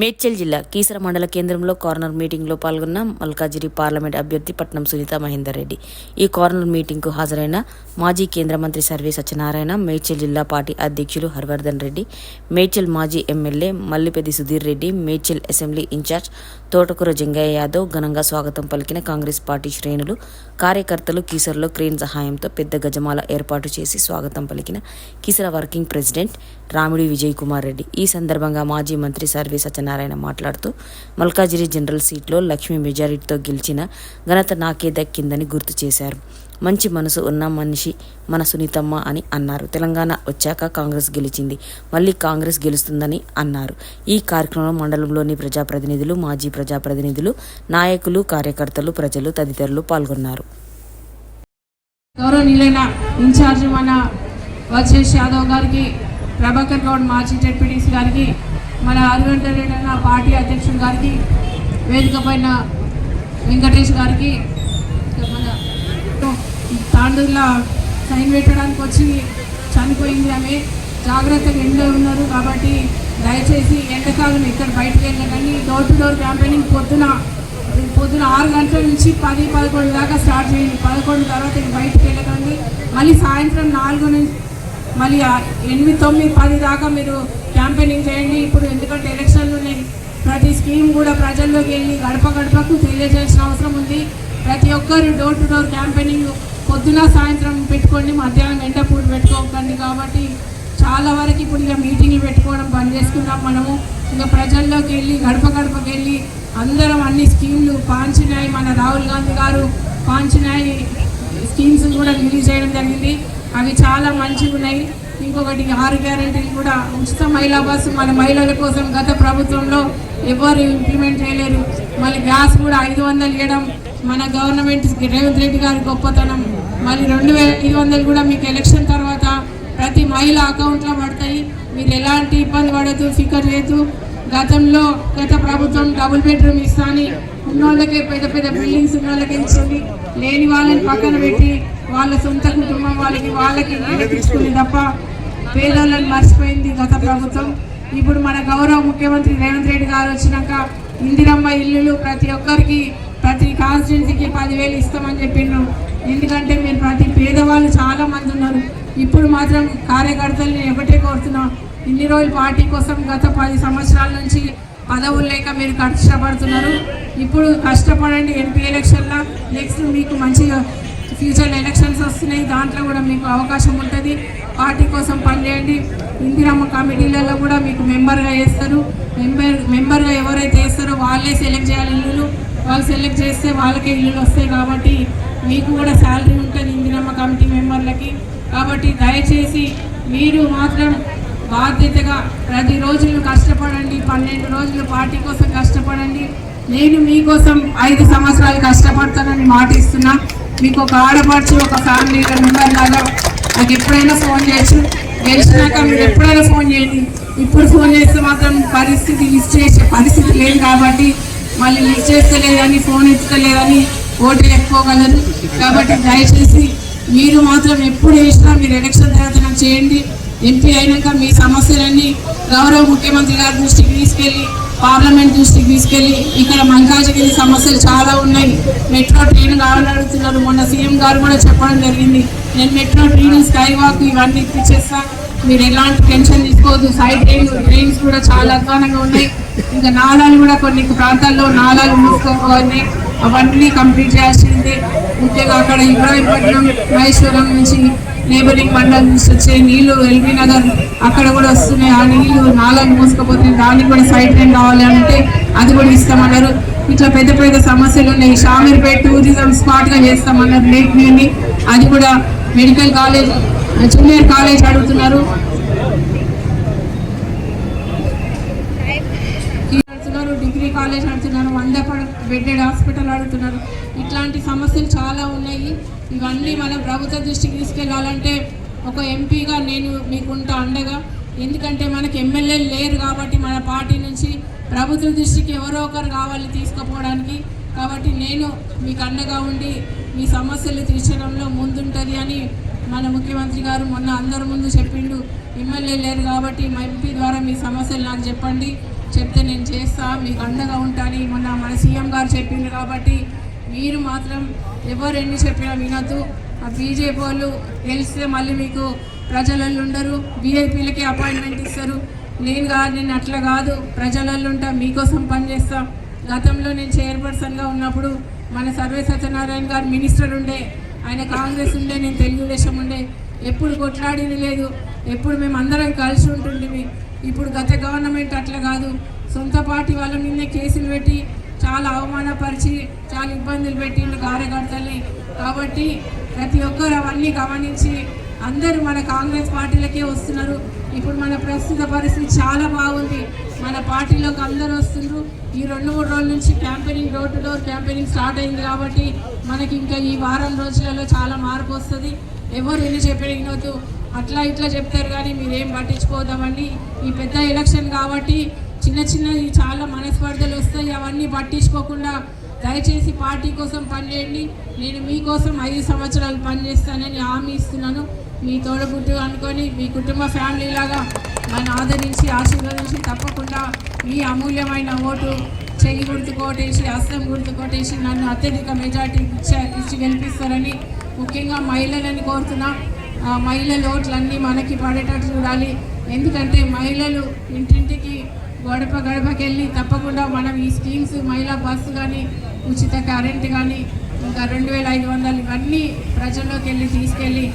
మేడ్చల్ జిల్లా కీసర మండల కేంద్రంలో కార్నర్ మీటింగ్లో పాల్గొన్న మల్కాజిరి పార్లమెంట్ అభ్యర్థి పట్నం సునీత మహేందర్ రెడ్డి. ఈ కార్నర్ మీటింగ్కు హాజరైన మాజీ కేంద్ర మంత్రి సర్వే సత్యనారాయణ మేడ్చల్ జిల్లా పార్టీ అధ్యక్షులు హర్వర్ధన్ రెడ్డి మేడ్చల్ మాజీ MLA Mallipeddi Sudheer Reddy Medchal assembly in charge Thotakura Jangaiah Yadav ఘనంగా స్వాగతం పలికిన కాంగ్రెస్ పార్టీ శ్రేణులు కార్యకర్తలు కీసరలో క్రేన్ సహాయంతో పెద్ద గజమాల ఏర్పాటు చేసి స్వాగతం పలికిన కీసర వర్కింగ్ ప్రెసిడెంట్ రామిడి విజయ్ కుమార్ రెడ్డి. ఈ సందర్భంగా మాజీ మంత్రి సర్వే సత్యనారాయణ మాట్లాడుతూ మల్కాజిరి జనరల్ సీట్లో లక్ష్మీ మెజారిటీతో గెలిచిన ఘనత నాకే దక్కిందని గుర్తు చేశారు. మంచి మనసు ఉన్న మనిషి మన సునీతమ్మ అని అన్నారు. తెలంగాణ వచ్చాక కాంగ్రెస్ గెలిచింది. మళ్ళీ కాంగ్రెస్ గెలుస్తుందని అన్నారు. ఈ కార్యక్రమంలో మండలంలోని ప్రజాప్రతినిధులు మాజీ ప్రజాప్రతినిధులు నాయకులు కార్యకర్తలు ప్రజలు తదితరులు పాల్గొన్నారు. గౌరవనీయులైన ఇన్ఛార్జ్ మన వచ్చేష్ యాదవ్ గారికి ప్రభాకర్ గౌడ్ మాజీ జడ్పీటీసీ గారికి మన అరవిందరైన పార్టీ అధ్యక్షుడు గారికి వేదిక పైన వెంకటేష్ గారికి మన తాండూరులో సైన్ పెట్టడానికి వచ్చి చనిపోయింది ఆమె. జాగ్రత్తగా ఎండలో ఉన్నారు కాబట్టి దయచేసి ఎండకాలం ఇక్కడ బయటకు వెళ్ళకండి. డోర్ టు డోర్ క్యాంపెయినింగ్ పొద్దున పొద్దున ఆరు గంటల నుంచి పది పదకొండు దాకా స్టార్ట్ చేయండి. పదకొండు తర్వాత ఇంక బయటకు వెళ్ళకండి. మళ్ళీ సాయంత్రం నాలుగు నుంచి మళ్ళీ ఎనిమిది తొమ్మిది పది దాకా మీరు క్యాంపెయినింగ్ చేయండి. ఇప్పుడు ఎందుకంటే ఎలక్షన్లు ఉన్నాయి. ప్రతి స్కీమ్ కూడా ప్రజల్లోకి వెళ్ళి గడప గడపకు తెలియజేయాల్సిన అవసరం ఉంది. ప్రతి ఒక్కరు డోర్ టు డోర్ క్యాంపెయినింగ్ పొద్దున సాయంత్రం పెట్టుకోండి మధ్యాహ్నం ఎండ పూట పెట్టుకోకండి కాబట్టి చాలా వరకు ఇప్పుడు ఇక మీటింగ్లు పెట్టుకోవడం బంద్ చేసుకున్నాం మనము. ఇంకా ప్రజల్లోకి వెళ్ళి గడప గడపకి వెళ్ళి అందరం అన్ని స్కీమ్లు పాంచినాయి మన రాహుల్ గాంధీ గారు. పాంచినాయి స్కీమ్స్ కూడా రిలీజ్ చేయడం జరిగింది. అవి చాలా మంచిగా ఉన్నాయి ఇంకొకటి ఆరు గ్యారెంటీలు కూడా ఉచిత మహిళా బస్సు మన మహిళల కోసం గత ప్రభుత్వంలో ఎవరు ఇంప్లిమెంట్ చేయలేరు. మళ్ళీ గ్యాస్ కూడా ఐదు వందలు ఇవ్వడం మన గవర్నమెంట్ రేవంత్ రెడ్డి గారి గొప్పతనం. మళ్ళీ రెండు వేల ఐదు వందలు కూడా మీకు ఎలక్షన్ తర్వాత ప్రతి మహిళ అకౌంట్లో పడతాయి. మీరు ఎలాంటి ఇబ్బంది పడదు ఫికర్ లేదు గతంలో గత ప్రభుత్వం డబుల్ బెడ్రూమ్ ఇస్తాని. ఉన్నోళ్ళకే పెద్ద పెద్ద బిల్డింగ్స్ ఉన్న వాళ్ళకి ఇచ్చింది. లేని వాళ్ళని పక్కన పెట్టి వాళ్ళ సొంత కుటుంబం వాళ్ళకి వాళ్ళకి తీసుకుంది తప్ప పేదోళ్ళని మర్చిపోయింది గత ప్రభుత్వం. ఇప్పుడు మన గౌరవ ముఖ్యమంత్రి రేవంత్ రెడ్డి గారు వచ్చినాక ఇందిరమ్మ ఇల్లులు ప్రతి ఒక్కరికి ప్రతి కాన్స్టిట్యున్సీకి పదివేలు ఇస్తామని చెప్పిండ్రు. ఎందుకంటే మీరు ప్రతి పేదవాళ్ళు చాలా మంది ఉన్నారు. ఇప్పుడు మాత్రం కార్యకర్తలు నేను ఒకటే కోరుతున్నా. ఇన్ని రోజులు పార్టీ కోసం గత పది సంవత్సరాల నుంచి పదవులు లేక మీరు కష్టపడుతున్నారు. ఇప్పుడు కష్టపడండి ఎంపీ ఎలక్షన్లో నెక్స్ట్ మీకు మంచిగా ఫ్యూచర్ ఎలక్షన్స్ వస్తున్నాయి దాంట్లో కూడా మీకు అవకాశం ఉంటుంది. పార్టీ కోసం పనిచేయండి. ఇందిరమ్మ కమిటీలలో కూడా మీకు మెంబర్గా వేస్తారు మెంబర్ మెంబర్గా ఎవరైతే వేస్తారో వాళ్ళే సెలెక్ట్ చేయాలి ఇల్లులు. వాళ్ళు సెలెక్ట్ చేస్తే వాళ్ళకే ఇల్లులు వస్తాయి కాబట్టి మీకు కూడా శాలరీ ఉంటుంది ఇందిరమ్మ కమిటీ మెంబర్లకి. కాబట్టి దయచేసి మీరు మాత్రం బాధ్యతగా ప్రతి రోజులు కష్టపడండి పన్నెండు రోజులు పార్టీ కోసం కష్టపడండి. నేను మీకోసం ఐదు సంవత్సరాలు కష్టపడతానని మాటిస్తున్నా. మీకు ఒక ఆడపడుచు ఒక ఫ్యామిలీ మెంబర్ లాగా నాకు ఎప్పుడైనా ఫోన్ చేయొచ్చు. గెలిచినాక మీరు ఎప్పుడైనా ఫోన్ చేయండి. ఇప్పుడు ఫోన్ చేస్తే మాత్రం పరిస్థితి లిస్ట్ చేసే పరిస్థితి లేదు కాబట్టి మళ్ళీ లిస్ట్ చేస్తలేదని ఫోన్ ఎత్తలేదని ఓటు ఎక్కువగలరు కాబట్టి దయచేసి మీరు మాత్రం ఎప్పుడు వేసినా మీరు ఎలక్షన్ తర్వాత నాకు చేయండి. ఎంపీ అయినాక మీ సమస్యలన్నీ గౌరవ ముఖ్యమంత్రి గారి దృష్టికి తీసుకెళ్ళి పార్లమెంట్ దృష్టికి తీసుకెళ్ళి ఇక్కడ మంకాజగిరి సమస్యలు చాలా ఉన్నాయి. మెట్రో ట్రైన్ కావాలని అడుగుతున్నారు. మొన్న సీఎం గారు కూడా చెప్పడం జరిగింది. నేను మెట్రో ట్రైన్ స్కై వాక్ ఇవన్నీ ఇప్పించేస్తా మీరు ఎలాంటి టెన్షన్ తీసుకోవద్దు. సైడ్ ట్రైన్ ట్రైన్స్ కూడా చాలా అధ్వానంగా ఉన్నాయి. ఇంకా నాళాలు కూడా కొన్ని ప్రాంతాల్లో నాళాలు మూసుకోవాలి అవన్నీ కంప్లీట్ చేయాల్సిందే. ముఖ్యంగా అక్కడ ఇబ్రాహీంపట్నం మహేశ్వరం నుంచి నేబరింగ్ మండలం నుంచి వచ్చే నీళ్ళు ఎల్బీ నగర్ అక్కడ కూడా వస్తున్నాయి. ఆ నీళ్ళు నాలను మూసుకుపోతున్నాయి. దానికి కూడా సైడ్ లైన్ కావాలి అంటే అది కూడా ఇస్తామన్నారు. ఇట్లా పెద్ద పెద్ద సమస్యలు ఉన్నాయి. షామీర్పేట టూరిజం స్పాట్గా చేస్తామన్నారు. లేక్ని అది కూడా మెడికల్ కాలేజ్ జూనియర్ కాలేజ్ అడుగుతున్నారు అడుగుతున్నారు డిగ్రీ కాలేజ్ అడుగుతున్నారు వంద బెడ్డెడ్ హాస్పిటల్ అడుగుతున్నారు ఇట్లాంటి సమస్యలు చాలా ఉన్నాయి. ఇవన్నీ మన ప్రభుత్వ దృష్టికి తీసుకెళ్ళాలంటే ఒక ఎంపీగా నేను మీకుంటా అండగా. ఎందుకంటే మనకి ఎమ్మెల్యేలు లేరు కాబట్టి మన పార్టీ నుంచి ప్రభుత్వ దృష్టికి ఎవరో ఒకరు కావాలి తీసుకుపోవడానికి. కాబట్టి నేను మీకు అండగా ఉండి మీ సమస్యలు తీర్చడంలో ముందుంటుంది అని మన ముఖ్యమంత్రి గారు మొన్న అందరి ముందు చెప్పిండు. ఎమ్మెల్యే లేరు కాబట్టి మా ఎంపీ ద్వారా మీ సమస్యలు నాకు చెప్పండి. చెప్తే నేను చేస్తా మీకు అండగా ఉంటాను. మొన్న మన సీఎం గారు చెప్పింది కాబట్టి మీరు మాత్రం ఎవరు ఎన్ని చెప్పినా వినొద్దు. ఆ బీజేపీ వాళ్ళు గెలిస్తే మళ్ళీ మీకు ప్రజలలో ఉండరు బీఐపీలకి అపాయింట్మెంట్ ఇస్తారు. నేను కాదు నేను అట్లా కాదు. ప్రజలలో ఉంటా మీకోసం పనిచేస్తా గతంలో నేను చైర్పర్సన్గా ఉన్నప్పుడు మన సర్వే సత్యనారాయణ గారు మినిస్టర్ ఉండే ఆయన కాంగ్రెస్ ఉండే నేను తెలుగుదేశం ఉండే. ఎప్పుడు కొట్లాడింది లేదు. ఎప్పుడు మేము అందరం కలిసి ఉంటుండేవి ఇప్పుడు గత గవర్నమెంట్ అట్లా కాదు. సొంత పార్టీ వాళ్ళ నిన్నే కేసులు పెట్టి చాలా అవమానపరిచి చాలా ఇబ్బందులు పెట్టిండు కార్యకర్తల్ని కాబట్టి ప్రతి ఒక్కరు అవన్నీ గమనించి అందరూ మన కాంగ్రెస్ పార్టీలకే వస్తున్నారు. ఇప్పుడు మన ప్రస్తుత పరిస్థితి చాలా బాగుంది. మన పార్టీలోకి అందరూ వస్తున్నారు ఈ రెండు మూడు రోజుల నుంచి campaigning door to door campaigning start అయింది కాబట్టి మనకి ఇంకా ఈ వారం రోజులలో చాలా మార్పు వస్తుంది. ఎవరు ఎన్ని చెప్పిన అట్లా ఇట్లా చెప్తారు కానీ మీరేం పట్టించుకోదామండి ఈ పెద్ద ఎలక్షన్ కాబట్టి చిన్న చిన్నవి చాలా మనస్పర్ధలు వస్తాయి. అవన్నీ పట్టించుకోకుండా దయచేసి పార్టీ కోసం పనిచేయండి. నేను మీకోసం ఐదు సంవత్సరాలు పనిచేస్తానని హామీ ఇస్తున్నాను. మీ తోడబుట్టు అనుకొని మీ కుటుంబ ఫ్యామిలీ లాగా నన్ను ఆదరించి ఆశీర్వదించి తప్పకుండా మీ అమూల్యమైన ఓటు చెయ్యి గుర్తు కోటేసి హస్తం గుర్తు కోటేసి నన్ను అత్యధిక మెజార్టీ ఇచ్చే ఇచ్చి గెలిపిస్తారని ముఖ్యంగా మహిళలని కోరుతున్నా. మహిళల ఓట్లన్నీ మనకి పడేటట్టు చూడాలి. ఎందుకంటే మహిళలు ఇంటింటికి గడప గడపకెళ్ళి తప్పకుండా మనం ఈ స్కీమ్స్ మహిళా బస్సు కానీ ఉచిత కరెంట్ కానీ ఇంకా రెండు వేల ఐదు వందలు ఇవన్నీ ప్రజల్లోకి వెళ్ళి తీసుకెళ్ళి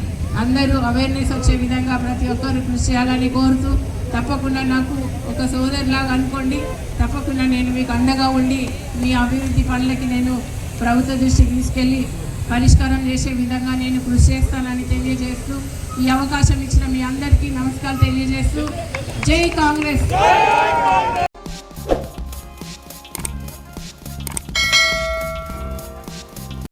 అందరూ అవేర్నెస్ వచ్చే విధంగా ప్రతి ఒక్కరు కృషి చేయాలని కోరుతూ తప్పకుండా నాకు ఒక సోదరులాగా అనుకోండి. తప్పకుండా నేను మీకు అండగా ఉండి మీ అభివృద్ధి పనులకి నేను ప్రభుత్వ దృష్టికి తీసుకెళ్ళి పరిష్కారం చేసే విధంగా నేను కృషి చేస్తానని తెలియజేస్తూ ఈ అవకాశం ఇచ్చిన మీ అందరికీ నమస్కారం తెలియజేస్తూ జై కాంగ్రెస్.